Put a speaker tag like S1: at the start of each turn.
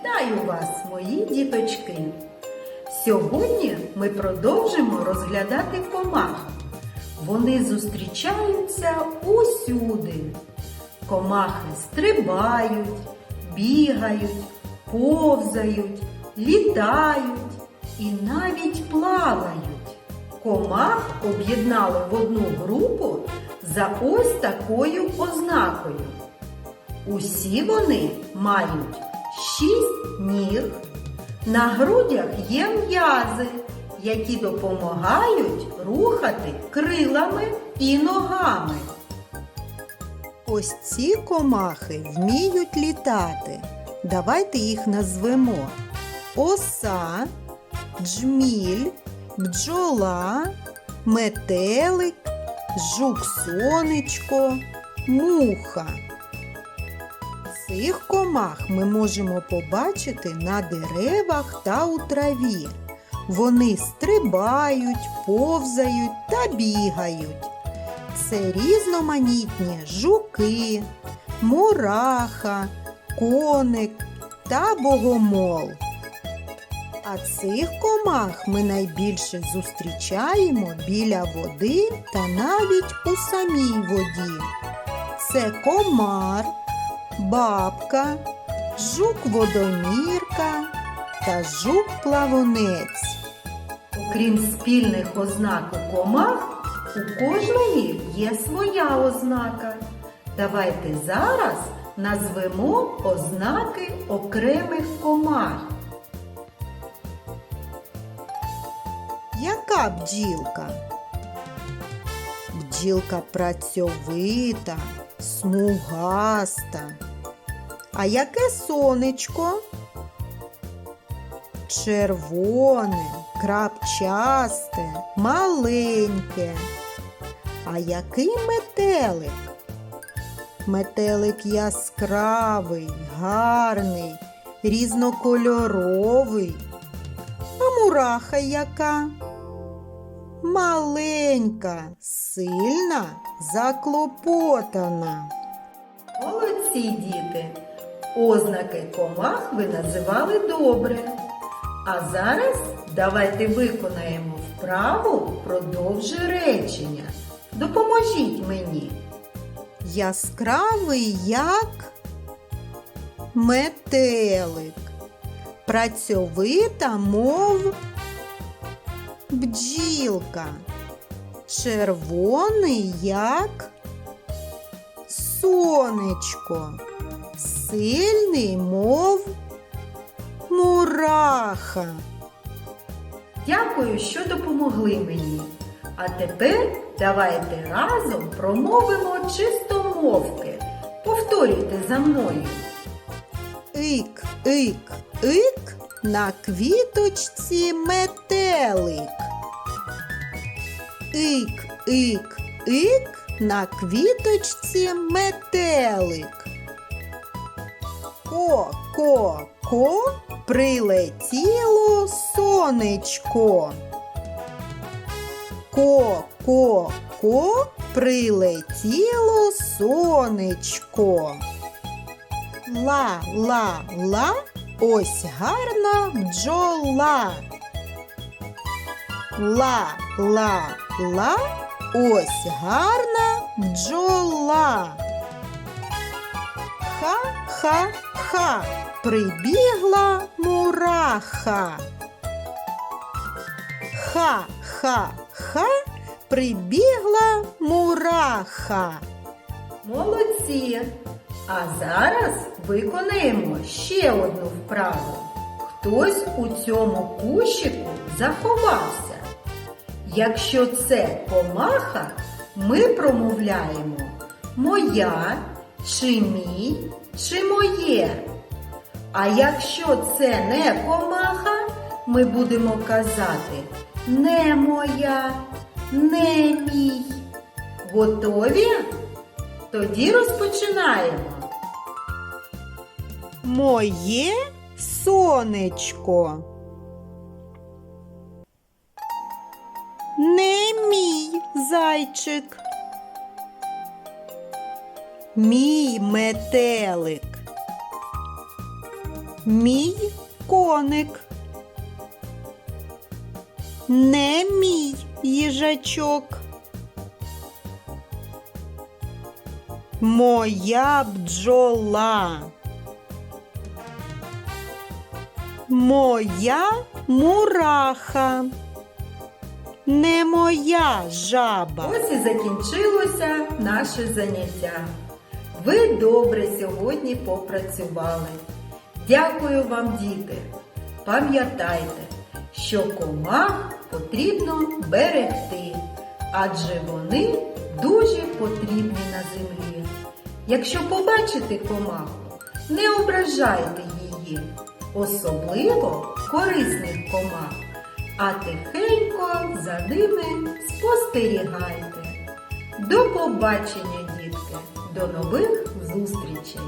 S1: Вітаю вас, мої діточки! Сьогодні ми продовжимо розглядати комах. Вони зустрічаються усюди. Комахи стрибають, бігають, повзають, літають і навіть плавають. Комах об'єднали в одну групу за ось такою ознакою. Усі вони мають шість ніг, на грудях є м'язи, які допомагають рухати крилами і ногами.
S2: Ось ці комахи вміють літати. Давайте їх назвемо оса, джміль, бджола, метелик, жук-сонечко, муха. Цих комах ми можемо побачити на деревах та у траві. Вони стрибають, повзають та бігають. Це різноманітні жуки, мураха, коник та богомол. А цих комах ми найбільше зустрічаємо біля води та навіть у самій воді. Це комар, бабка, жук-водомірка та жук-плавунець.
S1: Окрім спільних ознак у комах, у кожної є своя ознака. Давайте зараз назвемо ознаки окремих комах.
S2: Яка бджілка? Бджілка працьовита, смугаста. А яке сонечко? Червоне, крапчасте, маленьке. А який метелик? Метелик яскравий, гарний, різнокольоровий. А мураха яка? Маленька, сильна, заклопотана.
S1: Молодці діти! Ознаки комах ви називали добре. А зараз давайте виконаємо вправу продовжи речення. Допоможіть мені.
S2: Яскравий як метелик, працьовита, мов бджілка, червоний як сонечко, сильний, мов мураха.
S1: Дякую, що допомогли мені. А тепер давайте разом промовимо чистомовки. Повторюйте за мною.
S2: Ик, ик, ик, на квіточці метелик. Ик, ик, ик, на квіточці метелик. Ко, ко, ко, прилетіло сонечко. Ко, ко, ко, прилетіло сонечко. Ла, ла, ла, ось гарна бджола. Ла, ла, ла, ось гарна бджола. Ха-ха-ха, прибігла мураха. Ха-ха-ха, прибігла мураха.
S1: Молодці! А зараз виконаємо ще одну вправу. Хтось у цьому кущику заховався. Якщо це комаха, ми промовляємо моя, чи мій, чи моє. А якщо це не комаха, ми будемо казати не моя, не мій. Готові? Тоді розпочинаємо.
S2: Моє сонечко. Не мій зайчик. Мій метелик. Мій коник. Не мій їжачок. Моя бджола. Моя мураха. Не моя жаба.
S1: Ось і закінчилося наше заняття. Ви добре сьогодні попрацювали. Дякую вам, діти. Пам'ятайте, що комах потрібно берегти, адже вони дуже потрібні на землі. Якщо побачите комаху, не ображайте її, особливо корисних комах, а тихенько за ними спостерігайте. До побачення, дітки! До нових зустрічей!